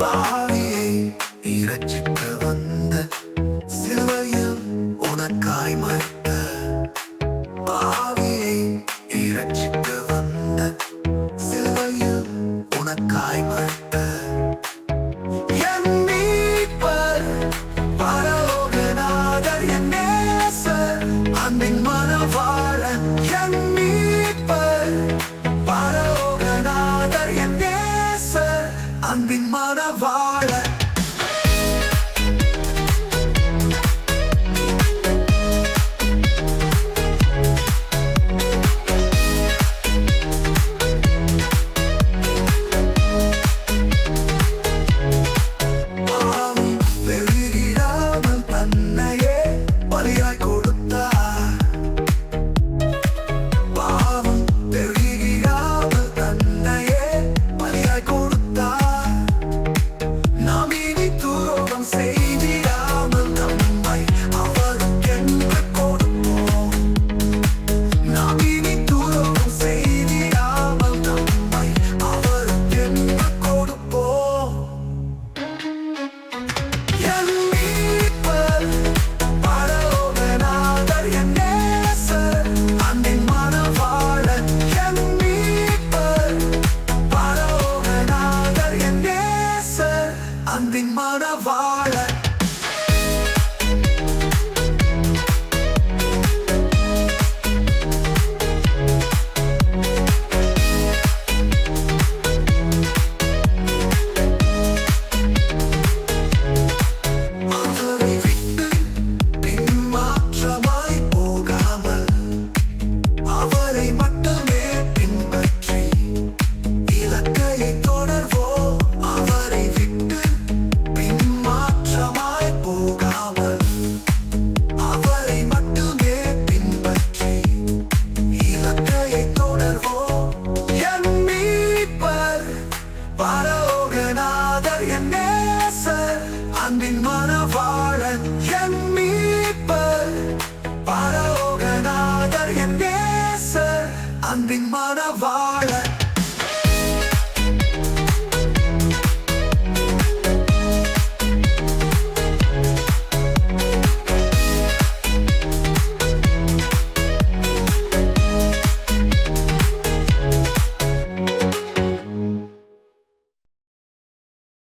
பாவியை இறைச்சி Florida. of carnaval. அன்பின் மனவாழ